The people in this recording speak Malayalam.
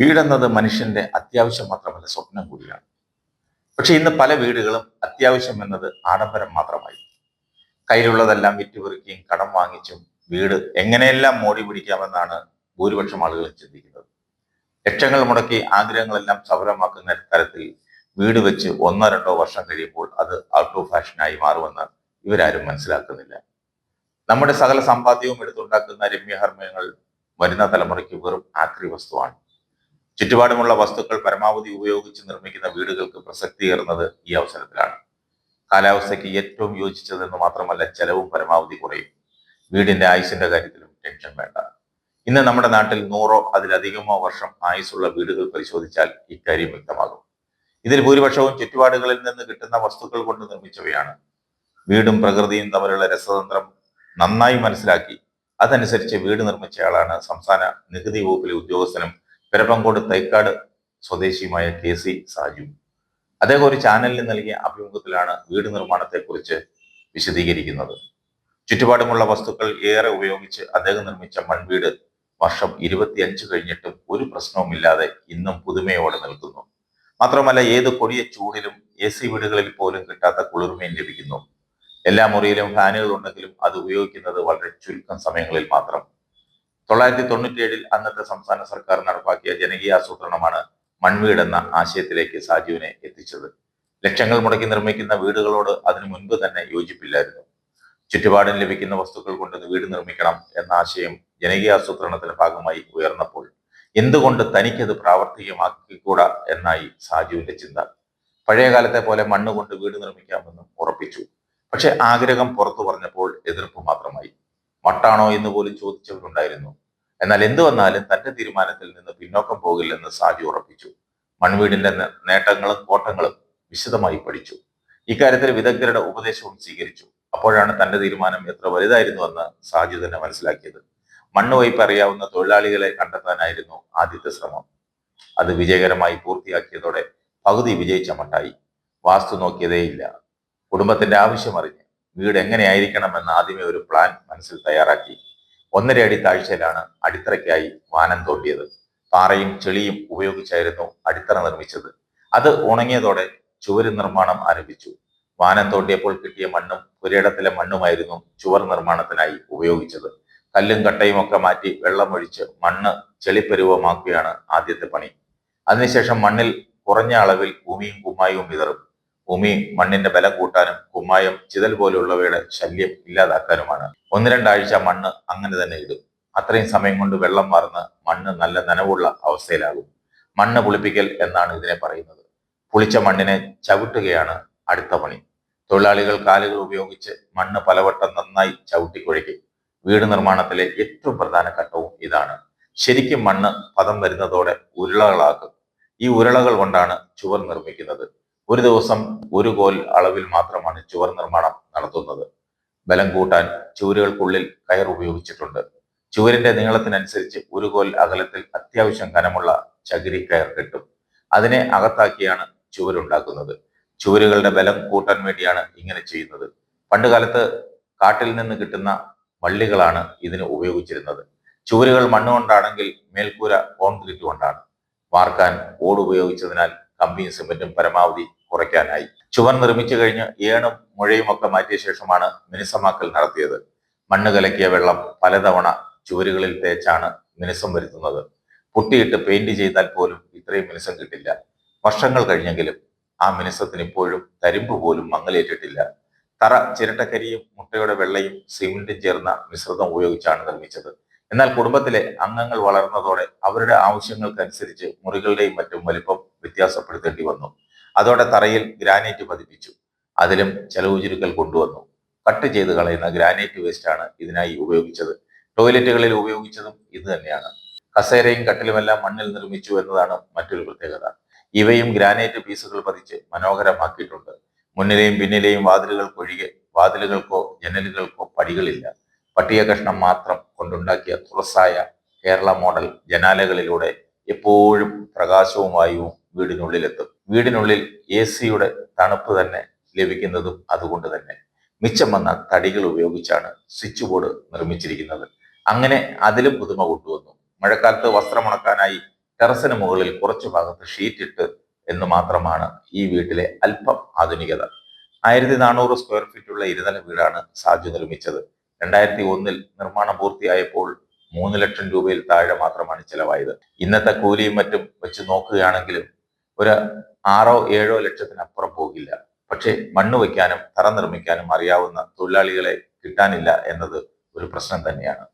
വീടെന്നത് മനുഷ്യന്റെ അത്യാവശ്യം മാത്രമല്ല സ്വപ്നം കൂടിയാണ്. പക്ഷെ ഇന്ന് പല വീടുകളും അത്യാവശ്യം എന്നത് ആഡംബരം മാത്രമായി. കയ്യിലുള്ളതെല്ലാം വിറ്റുപെറുക്കിയും കടം വാങ്ങിച്ചും വീട് എങ്ങനെയെല്ലാം മോടി പിടിക്കാമെന്നാണ് ഭൂരിപക്ഷം ആളുകളും ചിന്തിക്കുന്നത്. ലക്ഷങ്ങൾ മുടക്കി ആഗ്രഹങ്ങളെല്ലാം സഫലമാക്കുന്ന തരത്തിൽ വീട് വെച്ച് ഒന്നോ രണ്ടോ വർഷം കഴിയുമ്പോൾ അത് ഔട്ട് ഓഫ് ഫാഷനായി മാറുമെന്ന് ഇവരാരും മനസ്സിലാക്കുന്നില്ല. നമ്മുടെ സകല സമ്പാദ്യവും എടുത്തുണ്ടാക്കുന്ന രമ്യഹർമ്മയങ്ങൾ വരുന്ന തലമുറയ്ക്ക് വെറും ആക്രി വസ്തുവാണ്. ചുറ്റുപാടുമുള്ള വസ്തുക്കൾ പരമാവധി ഉപയോഗിച്ച് നിർമ്മിക്കുന്ന വീടുകൾക്ക് പ്രസക്തിയേറുന്നത് ഈ അവസരത്തിലാണ്. കാലാവസ്ഥയ്ക്ക് ഏറ്റവും യോജിച്ചതെന്ന് മാത്രമല്ല ചെലവും പരമാവധി കുറയും. വീടിന്റെ ആയുസിന്റെ കാര്യത്തിലും ടെൻഷൻ വേണ്ട. ഇന്ന് നമ്മുടെ നാട്ടിൽ നൂറോ അതിലധികമോ വർഷം ആയുസുള്ള വീടുകൾ പരിശോധിച്ചാൽ ഇക്കാര്യം വ്യക്തമാകും. ഇതിൽ ഭൂരിപക്ഷവും ചുറ്റുപാടുകളിൽ നിന്ന് കിട്ടുന്ന വസ്തുക്കൾ കൊണ്ട് നിർമ്മിച്ചവയാണ്. വീടും പ്രകൃതിയും തമ്മിലുള്ള രസതന്ത്രം നന്നായി മനസ്സിലാക്കി അതനുസരിച്ച് വീട് നിർമ്മിച്ചയാളാണ് സംസ്ഥാന നികുതി വകുപ്പിലെ ഉദ്യോഗസ്ഥനും പെരപ്പങ്കോട് തൈക്കാട് സ്വദേശിയുമായ കെ സി സാജു. അദ്ദേഹം ഒരു ചാനലിന് നൽകിയ അഭിമുഖത്തിലാണ് വീട് നിർമ്മാണത്തെക്കുറിച്ച് വിശദീകരിക്കുന്നത്. ചുറ്റുപാടുമുള്ള വസ്തുക്കൾ ഏറെ ഉപയോഗിച്ച് അദ്ദേഹം നിർമ്മിച്ച മൺവീട് വർഷം ഇരുപത്തിയഞ്ച് കഴിഞ്ഞിട്ടും ഒരു പ്രശ്നവുമില്ലാതെ ഇന്നും പുതുമയോടെ നിൽക്കുന്നു. മാത്രമല്ല ഏത് കൊടിയ ചൂടിലും എ സി വീടുകളിൽ പോലും കിട്ടാത്ത കുളിർമയും ലഭിക്കുന്നു. എല്ലാ മുറിയിലും ഫാനുകൾ ഉണ്ടെങ്കിലും അത് ഉപയോഗിക്കുന്നത് വളരെ ചുരുക്കം സമയങ്ങളിൽ മാത്രം. തൊള്ളായിരത്തി തൊണ്ണൂറ്റിയേഴിൽ അന്നത്തെ സംസ്ഥാന സർക്കാർ നടപ്പാക്കിയ ജനകീയാസൂത്രണമാണ് മൺവീട് എന്ന ആശയത്തിലേക്ക് സാജുവിനെ എത്തിച്ചത്. ലക്ഷങ്ങൾ മുടക്കി നിർമ്മിക്കുന്ന വീടുകളോട് അതിനു മുൻപ് തന്നെ യോജിപ്പില്ലായിരുന്നു. ചുറ്റുപാടിന് ലഭിക്കുന്ന വസ്തുക്കൾ കൊണ്ട് വീട് നിർമ്മിക്കണം എന്ന ആശയം ജനകീയ ആസൂത്രണത്തിന്റെ ഭാഗമായി ഉയർന്നപ്പോൾ എന്തുകൊണ്ട് തനിക്കത് പ്രാവർത്തികമാക്കിക്കൂടാ എന്നായി സാജുവിന്റെ ചിന്ത. പഴയ കാലത്തെ പോലെ മണ്ണ് കൊണ്ട് വീട് നിർമ്മിക്കാമെന്നും ഉറപ്പിച്ചു. പക്ഷെ ആഗ്രഹം പുറത്തു പറഞ്ഞപ്പോൾ എതിർപ്പ് മാത്രമായി. മട്ടാണോ എന്ന് പോലും ചോദിച്ചവരുണ്ടായിരുന്നു. എന്നാൽ എന്തു വന്നാലും തന്റെ തീരുമാനത്തിൽ നിന്ന് പിന്നോക്കം പോകില്ലെന്ന് സാജു ഉറപ്പിച്ചു. മൺവീടിന്റെ നേട്ടങ്ങളും കോട്ടങ്ങളും വിശദമായി പഠിച്ചു. ഇക്കാര്യത്തിൽ വിദഗ്ധരുടെ ഉപദേശവും സ്വീകരിച്ചു. അപ്പോഴാണ് തന്റെ തീരുമാനം എത്ര വലുതായിരുന്നുവെന്ന് സാജു തന്നെ മനസ്സിലാക്കിയത്. മണ്ണ് വയ്പ് അറിയാവുന്ന തൊഴിലാളികളെ കണ്ടെത്താനായിരുന്നു ആദ്യത്തെ ശ്രമം. അത് വിജയകരമായി പൂർത്തിയാക്കിയതോടെ പകുതി വിജയിച്ച മട്ടായി വാസ്തു നോക്കിയതേയില്ല. കുടുംബത്തിന്റെ ആവശ്യം അറിഞ്ഞ്. വീട് എങ്ങനെയായിരിക്കണമെന്ന് ആദ്യമേ ഒരു പ്ലാൻ മനസ്സിൽ തയ്യാറാക്കി. ഒന്നര അടി താഴ്ചയിലാണ് അടിത്തറയ്ക്കായി വാനം തോണ്ടിയത്. പാറയും ചെളിയും ഉപയോഗിച്ചായിരുന്നു അടിത്തറ നിർമ്മിച്ചത്. അത് ഉണങ്ങിയതോടെ ചുവര് നിർമ്മാണം ആരംഭിച്ചു. വാനം തോണ്ടിയപ്പോൾ കിട്ടിയ മണ്ണും പുരയിടത്തിലെ മണ്ണുമായിരുന്നു ചുവർ നിർമ്മാണത്തിനായി ഉപയോഗിച്ചത്. കല്ലും കട്ടയും ഒക്കെ മാറ്റി വെള്ളമൊഴിച്ച് മണ്ണ് ചെളിപ്പരുവമാക്കുകയാണ് ആദ്യത്തെ പണി. അതിനുശേഷം മണ്ണിൽ കുറഞ്ഞ അളവിൽ ഭൂമിയും കുമ്മായവും വിതറും. ഭൂമി മണ്ണിന്റെ ബലം കൂട്ടാനും കുമ്മായം ചിതൽ പോലുള്ളവയുടെ ശല്യം ഇല്ലാതാക്കാനുമാണ്. ഒന്ന് രണ്ടാഴ്ച മണ്ണ് അങ്ങനെ തന്നെ ഇടും. അത്രയും സമയം കൊണ്ട് വെള്ളം മറന്ന് മണ്ണ് നല്ല നനവുള്ള അവസ്ഥയിലാകും. മണ്ണ് പുളിപ്പിക്കൽ എന്നാണ് ഇതിനെ പറയുന്നത്. പുളിച്ച മണ്ണിനെ ചവിട്ടുകയാണ് അടുത്ത പണി. തൊഴിലാളികൾ കാലുകൾ ഉപയോഗിച്ച് മണ്ണ് പലവട്ടം നന്നായി ചവിട്ടിക്കൊഴിക്കും വീട് നിർമ്മാണത്തിലെ ഏറ്റവും പ്രധാന ഘട്ടവും ഇതാണ്. ശരിക്കും മണ്ണ് പദം വരുന്നതോടെ ഉരുളകളാക്കും. ഈ ഉരുളകൾ കൊണ്ടാണ് ചുവർ നിർമ്മിക്കുന്നത്. ഒരു ദിവസം ഒരു കോൽ അളവിൽ മാത്രമാണ് ചുവർ നിർമ്മാണം നടത്തുന്നത്. ബലം കൂട്ടാൻ ചുവരുകൾക്കുള്ളിൽ കയർ ഉപയോഗിച്ചിട്ടുണ്ട്. ചുവരിന്റെ നീളത്തിനനുസരിച്ച് ഒരു കോൽ അകലത്തിൽ അത്യാവശ്യം കനമുള്ള ചകിരി കയർ കെട്ടും. അതിനെ അകത്താക്കിയാണ് ചുവരുണ്ടാക്കുന്നത് ചുവരുകളുടെ ബലം കൂട്ടാൻ വേണ്ടിയാണ് ഇങ്ങനെ ചെയ്യുന്നത്. പണ്ടുകാലത്ത് കാട്ടിൽ നിന്ന് കിട്ടുന്ന വള്ളികളാണ് ഇതിന് ഉപയോഗിച്ചിരുന്നത്. ചുവരുകൾ മണ്ണുകൊണ്ടാണെങ്കിൽ മേൽക്കൂര കോൺക്രീറ്റ് കൊണ്ടാണ്. വാർക്കാൻ ഓട് ഉപയോഗിച്ചതിനാൽ കമ്പിയും സിമെന്റും പരമാവധി കുറയ്ക്കാനായി. ചുവർ നിർമ്മിച്ചു കഴിഞ്ഞ് ഏണും മുഴയും ഒക്കെ മാറ്റിയ ശേഷമാണ് മിനുസമാക്കൽ നടത്തിയത്. മണ്ണ് കലക്കിയ വെള്ളം പലതവണ ചുവരുകളിൽ തേച്ചാണ് മിനുസം വരുത്തുന്നത്. പൊട്ടിയിട്ട് പെയിന്റ് ചെയ്താൽ പോലും ഇത്രയും മിനുസം കിട്ടില്ല. വർഷങ്ങൾ കഴിഞ്ഞെങ്കിലും ആ മിനുസത്തിന് ഇപ്പോഴും തരിമ്പ് പോലും മങ്ങലേറ്റിട്ടില്ല. തറ ചിരട്ടക്കരിയും മുട്ടയുടെ വെള്ളയും സിമെന്റും ചേർന്ന മിശ്രിതം ഉപയോഗിച്ചാണ് നിർമ്മിച്ചത്. എന്നാൽ കുടുംബത്തിലെ അംഗങ്ങൾ വളർന്നതോടെ അവരുടെ ആവശ്യങ്ങൾക്കനുസരിച്ച് മുറികളുടെയും മറ്റും വലിപ്പം വ്യത്യാസപ്പെടുത്തേണ്ടി വന്നു. അതോടെ തറയിൽ ഗ്രാനൈറ്റ് പതിപ്പിച്ചു. അതിലും ചെലവ് ചുരുക്കൽ കൊണ്ടുവന്നു. കട്ട് ചെയ്ത് കളയുന്ന ഗ്രാനൈറ്റ് വേസ്റ്റാണ് ഇതിനായി ഉപയോഗിച്ചത്. ടോയ്ലറ്റുകളിൽ ഉപയോഗിച്ചതും ഇത് തന്നെയാണ്. കസേരയും കട്ടിലുമെല്ലാം മണ്ണിൽ നിർമ്മിച്ചു എന്നതാണ് മറ്റൊരു പ്രത്യേകത. ഇവയും ഗ്രാനൈറ്റ് പീസുകൾ പതിച്ച് മനോഹരമാക്കിയിട്ടുണ്ട്. മുന്നിലെയും പിന്നിലെയും വാതിലുകൾക്കൊഴികെ വാതിലുകൾക്കോ ജനലുകൾക്കോ പടികളില്ല. പട്ടിക കഷ്ണം മാത്രം കൊണ്ടുണ്ടാക്കിയ തുറസായ കേരള മോഡൽ ജനാലകളിലൂടെ എപ്പോഴും പ്രകാശവും വായുവും വീടിനുള്ളിലെത്തും. വീടിനുള്ളിൽ എ സിയുടെ തണുപ്പ് തന്നെ ലഭിക്കുന്നതും അതുകൊണ്ട് തന്നെ. മിച്ചം വന്ന തടികൾ ഉപയോഗിച്ചാണ് സ്വിച്ച് ബോർഡ് നിർമ്മിച്ചിരിക്കുന്നത്. അങ്ങനെ അതിലും പുതുമ കൊണ്ടുവന്നു. മഴക്കാലത്ത് വസ്ത്രമുണക്കാനായി ടെറസിന് മുകളിൽ കുറച്ചു ഭാഗത്ത് ഷീറ്റ് ഇട്ട് എന്ന് മാത്രമാണ് ഈ വീട്ടിലെ അല്പം ആധുനികത. ആയിരത്തി നാനൂറ് സ്ക്വയർ ഫീറ്റ് ഉള്ള ഇരുനില വീടാണ് സാജു നിർമ്മിച്ചത്. രണ്ടായിരത്തി ഒന്നിൽ നിർമ്മാണം പൂർത്തിയായപ്പോൾ മൂന്ന് ലക്ഷം രൂപയിൽ താഴെ മാത്രമാണ് ചിലവായത്. ഇന്നത്തെ കൂലിയും മറ്റും വെച്ച് നോക്കുകയാണെങ്കിലും ഒരു ആറോ ഏഴോ ലക്ഷത്തിനപ്പുറം പോകില്ല. പക്ഷേ മണ്ണ് വയ്ക്കാനും തറ നിർമ്മിക്കാനും അറിയാവുന്ന തൊഴിലാളികളെ കിട്ടാനില്ല എന്നത് ഒരു പ്രശ്നം തന്നെയാണ്.